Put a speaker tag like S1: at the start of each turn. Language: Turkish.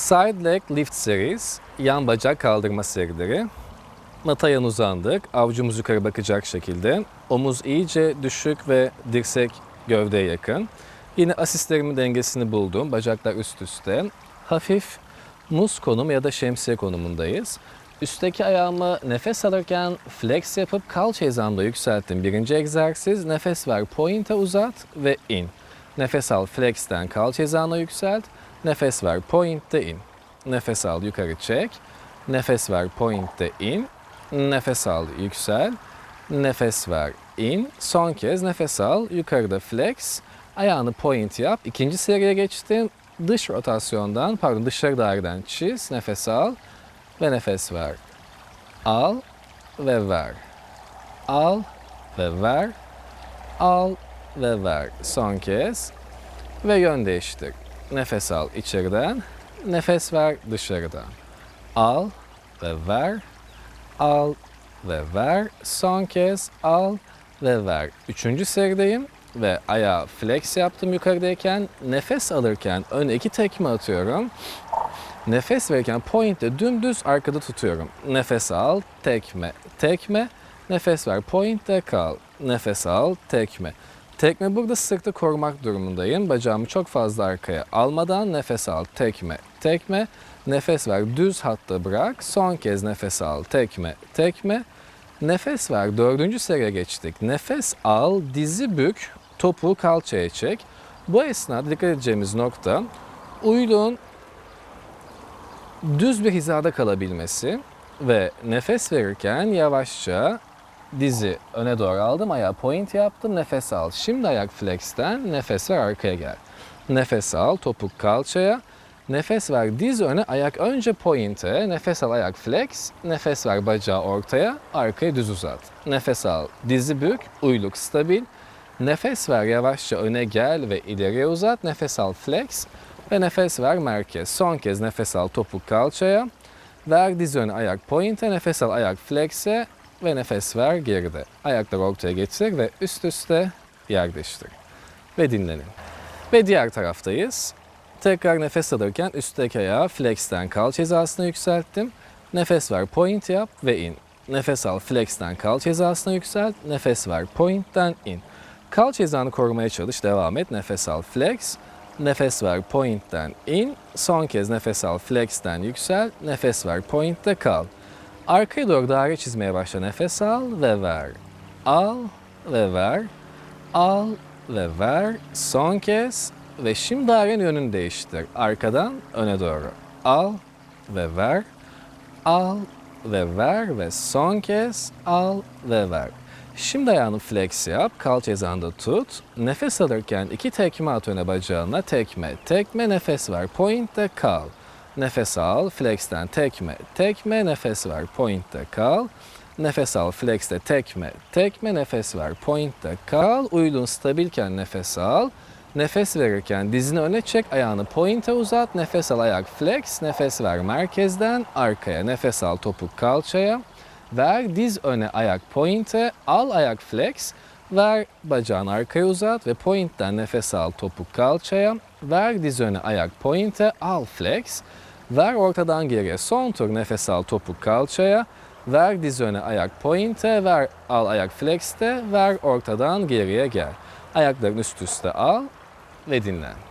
S1: Side leg lift series, yan bacak kaldırma serileri. Matayan uzandık, avucumuz yukarı bakacak şekilde. Omuz iyice düşük ve dirsek gövdeye yakın. Yine asistlerimin dengesini buldum, bacaklar üst üste. Hafif muz konum ya da şemsiye konumundayız. Üstteki ayağımı nefes alırken flex yapıp kalça hizamda yükselttim. Birinci egzersiz nefes ver pointe uzat ve in. Nefes al flex'ten kalça hizana yükselt. Nefes ver point'te in. Nefes al yukarı çek. Nefes ver point'te in. Nefes al yüksel. Nefes ver in. Son kez nefes al yukarıda flex. Ayağını point yap. İkinci seriye geçtim. Dış rotasyondan pardon dışarı daireden çiz. Nefes al ve nefes ver. Al ve ver. Al ve ver. Al ve ver. Son kez. Ve yön değiştir. Nefes al içeriden. Nefes ver dışarıdan. Al ve ver. Al ve ver. Son kez al ve ver. Üçüncü serideyim ve ayağı flex yaptım yukarıdayken. Nefes alırken öne iki tekme atıyorum. Nefes verirken pointle dümdüz arkada tutuyorum. Nefes al, tekme, tekme. Nefes ver, pointte kal. Nefes al, tekme. Tekme burada sırtı korumak durumundayım. Bacağımı çok fazla arkaya almadan nefes al, tekme, tekme. Nefes ver, düz hatta bırak. Son kez nefes al, tekme, tekme. Nefes ver, dördüncü seriye geçtik. Nefes al, dizi bük, topuğu kalçaya çek. Bu esnada dikkat edeceğimiz nokta uyluğun düz bir hizada kalabilmesi ve nefes verirken yavaşça dizi öne doğru aldım, ayağı point yaptım, nefes al. Şimdi ayak flex'ten nefes ver arkaya gel. Nefes al, topuk kalçaya. Nefes ver diz öne, ayak önce point'e, nefes al ayak flex, nefes ver bacağı ortaya, arkaya düz uzat. Nefes al, dizi bük, uyluk stabil. Nefes ver yavaşça öne gel ve ileriye uzat, nefes al flex ve nefes ver merkez. Son kez nefes al topuk kalçaya. Ver diz öne ayak pointe, nefes al ayak flex'e ve nefes ver geride. Ayakları ortaya getir ve üst üste yer. Ve dinlenin. Ve diğer taraftayız. Tekrar nefes alırken üstteki ayağı flex'ten kalça hizasına yükselttim. Nefes ver point yap ve in. Nefes al flex'ten kalça hizasına yükselt. Nefes ver point'ten in. Kalça hizanı korumaya çalış. Devam et. Nefes al flex. Nefes ver point'ten in. Son kez nefes al flex'ten yüksel. Nefes ver point'te kal. Arkaya doğru daire çizmeye başla. Nefes al ve ver. Al ve ver. Al ve ver. Son kez ve şimdi dairenin yönünü değiştir. Arkadan öne doğru. Al ve ver. Al ve ver ve son kez al ve ver. Şimdi ayağını flex yap, kalça hizanda tut. Nefes alırken iki tekme at öne bacağına, tekme, tekme, nefes ver, pointte kal. Nefes al, flex'ten tekme, tekme, nefes ver, pointte kal. Nefes al, flex'te tekme, tekme, nefes ver, pointte kal. Uyluğun stabilken nefes al. Nefes verirken dizini öne çek, ayağını pointe uzat. Nefes al, ayak flex, nefes ver merkezden arkaya. Nefes al, topuk kalçaya. Ver diz öne ayak pointe, al ayak flex, ver bacağını arkaya uzat ve pointten nefes al topuk kalçaya. Ver diz öne ayak pointe, al flex, ver ortadan geriye son tur nefes al topuk kalçaya. Ver diz öne ayak pointe, ver al ayak flex'te, ver ortadan geriye gel. Ayaklarını üst üste al ve dinlen.